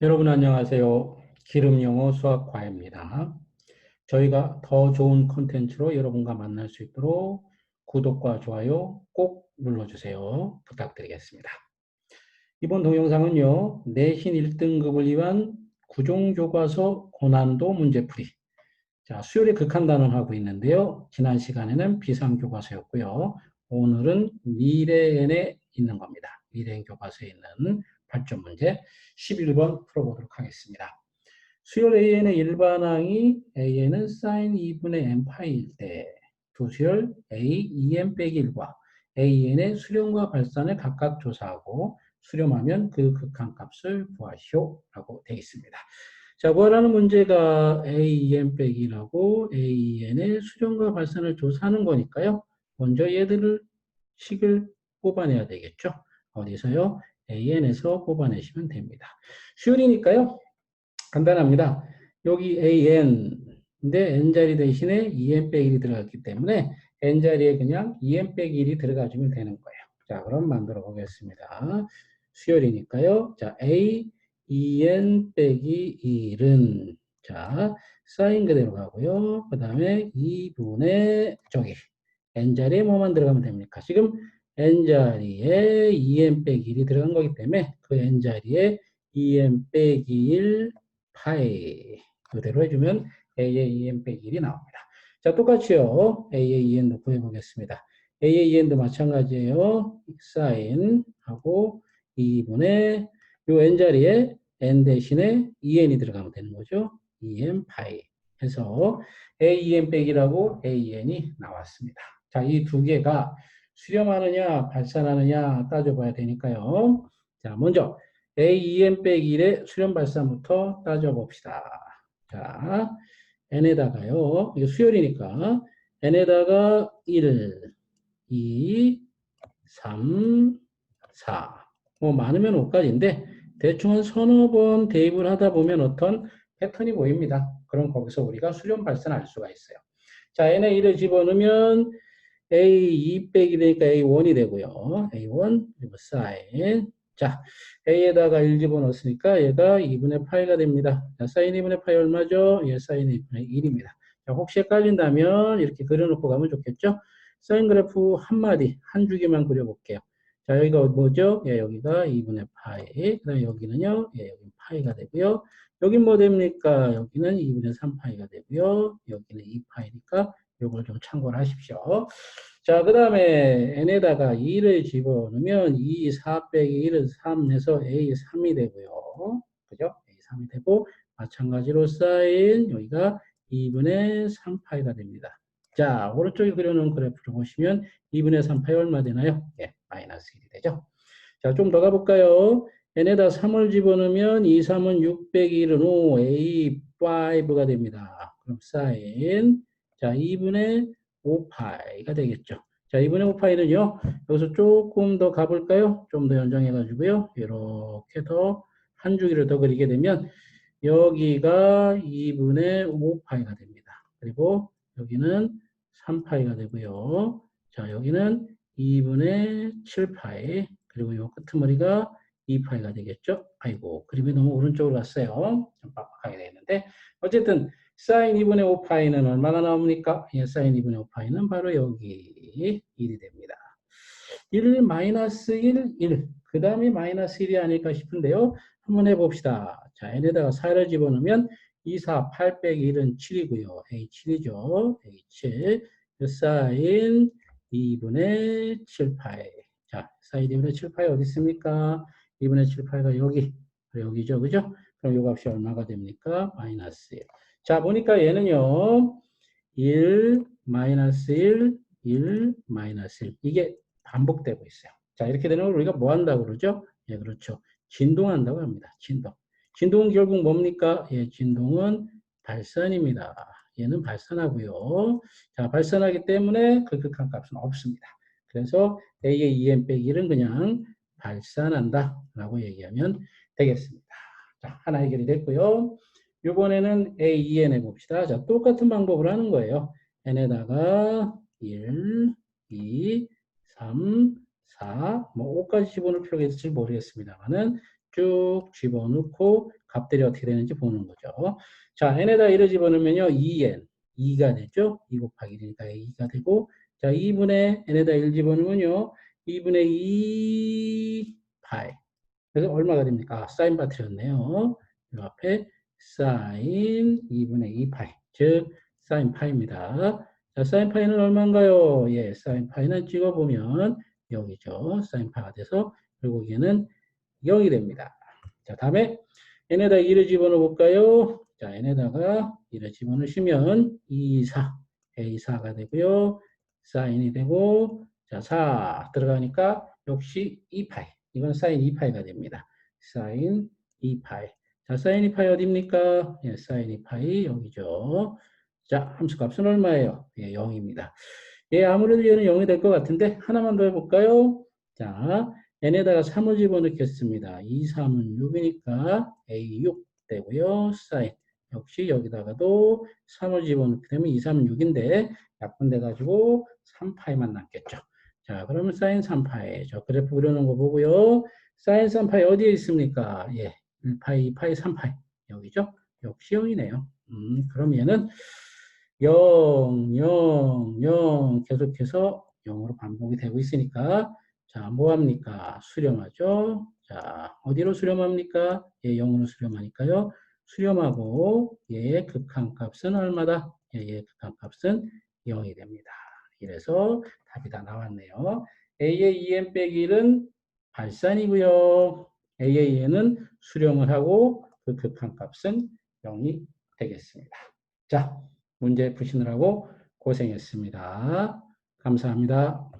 여러분 안녕하세요. 기름 영어 수학 과입니다. 저희가 더 좋은 컨텐츠로 여러분과 만날 수 있도록 구독과 좋아요 꼭 눌러주세요. 부탁드리겠습니다. 이번 동영상은요. 내신 1등급을 위한 구종교과서 고난도 문제풀이 자, 수요일에 극한단원 하고 있는데요. 지난 시간에는 비상교과서였고요. 오늘은 미래엔에 있는 겁니다. 미래엔 교과서에 있는 발전 문제 11번 풀어보도록 하겠습니다. 수열 AN의 일반항이 AN은 sin 2분의 n파일 때 두수열 A, 2n 빼기 1과 AN의 수렴과 발산을 각각 조사하고 수렴하면 그 극한값을 구하시오 라고 되어 있습니다. 자, 구하라는 문제가 AN 빼기 1하고 AN의 수렴과 발산을 조사하는 거니까요. 먼저 얘들을 식을 뽑아내야 되겠죠. 어디서요? AN에서 뽑아내시면 됩니다. 수열이니까요. 간단합니다. 여기 AN인데 N자리 대신에 EN 빼기 1이 들어갔기 때문에 N자리에 그냥 EN 빼기 1이 들어가주면 되는 거예요. 자, 그럼 만들어 보겠습니다. 수열이니까요. 자, A, EN 빼기 1은 자, 사인 그대로 가고요. 그 다음에 2분의 저기 N자리에 뭐만 들어가면 됩니까? 지금 n자리에 2n 빼기 1이 들어간 거기 때문에 그 n자리에 2n 빼기 1 파이 그대로 해주면 a의 2n 빼기 1이 나옵니다. 자 똑같이요. a의 2n 놓고 해보겠습니다. a의 2n도 마찬가지예요. 사인 하고 2분의 요 n자리에 n 대신에 2n이 들어가면 되는 거죠. 2n 파이 해서 a2n 빼기라고 a2n이 나왔습니다. 자, 이 두 개가 수렴하느냐 발산하느냐 따져봐야 되니까요. 자, 먼저 AEM 빼기 1의 수렴 발산부터 따져봅시다. 자, n에다가요. 이게 수열이니까 n에다가 1, 2, 3, 4. 뭐 많으면 5까지인데 대충 한 서너 번 대입을 하다 보면 어떤 패턴이 보입니다. 그럼 거기서 우리가 수렴 발산할 수가 있어요. 자, n에 1을 집어넣으면 A2 빼기 되니까 A1이 되고요. A1 그리고 사인 자 A에다가 1 집어넣었으니까 얘가 2분의 파이가 됩니다. 자, 사인 2분의 파이 얼마죠? 예, 사인 2분의 1입니다. 자, 혹시 헷갈린다면 이렇게 그려놓고 가면 좋겠죠? 사인 그래프 한 마디, 한 주기만 그려볼게요. 자, 여기가 뭐죠? 예, 여기가 2분의 파이. 그 다음에 여기는요, 예, 여기 파이가 되고요. 여긴 뭐 됩니까? 여기는 2분의 3파이가 되고요. 여기는 2파이니까 요걸 좀 참고를 하십시오. 자, 그 다음에 n에다가 2를 집어넣으면 2, 4 빼기 1은 3 해서 a 3이 되고요. 그죠? a 3이 되고 마찬가지로 사인 여기가 2분의 3파이가 됩니다. 자, 오른쪽에 그려놓은 그래프를 보시면 2분의 3파이 얼마 되나요? 예, 마이너스 1이 되죠. 자, 좀 더 가볼까요? n에다 3을 집어넣으면 2, 3은 6 빼기 1은 5, a 5가 됩니다. 그럼 사인 자, 2분의 5파이가 되겠죠. 자, 2분의 5파이는요, 여기서 조금 더 가볼까요? 좀 더 연장해가지고요. 이렇게 더 한 주기를 더 그리게 되면 여기가 2분의 5파이가 됩니다. 그리고 여기는 3파이가 되고요. 자, 여기는 2분의 7파이, 그리고 이 끄트머리가 2파이가 되겠죠? 아이고, 그림이 너무 오른쪽으로 갔어요. 좀 빡빡하게 되는데 어쨌든 사인 2분의 5파이는 얼마나 나옵니까? 예, 사인 2분의 5파이는 바로 여기 1이 됩니다. 1 마이너스 1, 1. 그 다음이 마이너스 1이 아닐까 싶은데요. 한번 해봅시다. 자, n에다가 4를 집어넣으면 2, 4, 8 빼기 1은 7이고요. a 7이죠. a 7. 사인 2분의 7파이. 자, 사인 2분의 7파이 어디 있습니까? 2분의 7파이가 여기. 여기죠. 그죠? 그럼 이 값이 얼마가 됩니까? 마이너스 1. 자, 보니까 얘는요. 1, 마이너스 1, 1, 마이너스 1. 이게 반복되고 있어요. 자, 이렇게 걸 우리가 뭐 한다고 그러죠? 예, 그렇죠. 진동한다고 합니다. 진동. 진동은 결국 뭡니까? 예, 진동은 발산입니다. 얘는 발산하고요. 자, 발산하기 때문에 극극한 값은 없습니다. 그래서 A의 2n 빼기 1은 그냥 발산한다 라고 얘기하면 되겠습니다. 자, 하나 해결이 됐고요. 이번에는 A, 2N 해봅시다. 자, 똑같은 방법을 하는 거예요. N에다가 1, 2, 3, 4, 뭐 5까지 집어넣을 필요가 있을지 모르겠습니다만은 쭉 집어넣고 값들이 어떻게 되는지 보는 거죠. 자, n에다 1을 집어넣으면요. 2n, 2가 되죠. 2 곱하기 1이니까 2가 되고 자, 2분의 n에다 1 집어넣으면요. 2분의 2 파이. 그래서 얼마가 됩니까? 아, 사인 바틀렸네요. 이 앞에 사인 2분의 2 파이. 즉 사인 파이입니다. 자, 사인 파이는 얼마인가요? 예, 사인 파이는 찍어보면 여기죠. 사인 파가 돼서 결국에는 0이 됩니다. 자, 다음에 n에다 2를 집어넣어 볼까요? 자, n에다가 2를 집어넣으시면 2, 4, a4가 되고요. 사인이 되고 자, 4 들어가니까 역시 2파이. 이건 사인 2파이가 됩니다. 사인 2파이. 자, 사인 2파이 어디입니까? 예, 사인 2파이 여기죠. 자, 함수값은 얼마예요? 예, 0입니다. 예, 아무래도 얘는 0이 될 것 같은데 하나만 더 해볼까요? 자, n에다가 3을 집어넣겠습니다. 2, 3은 6이니까 a 6 되고요. 사인. 역시 여기다가도 3을 집어넣게 되면 2, 3은 6인데 약분돼가지고 3파이만 남겠죠. 자, 그러면 사인 3파이. 저 그래프 그려놓은 거 보고요. 사인 3파이 어디에 있습니까? 예, 1파이, 2파이, 3파이. 여기죠? 역시 0이네요. 음, 얘는 0, 0, 0 계속해서 0으로 반복이 되고 있으니까 자, 뭐 합니까? 수렴하죠. 자, 어디로 수렴합니까? 예, 0으로 수렴하니까요. 수렴하고 얘의 극한값은 얼마다? 예, 얘의 극한값은 0이 됩니다. 이래서 답이 다 나왔네요. A의 2n 빼기 1은 발산이고요. 2n은 수렴을 하고 그 극한값은 0이 되겠습니다. 자, 문제 푸시느라고 고생했습니다. 감사합니다.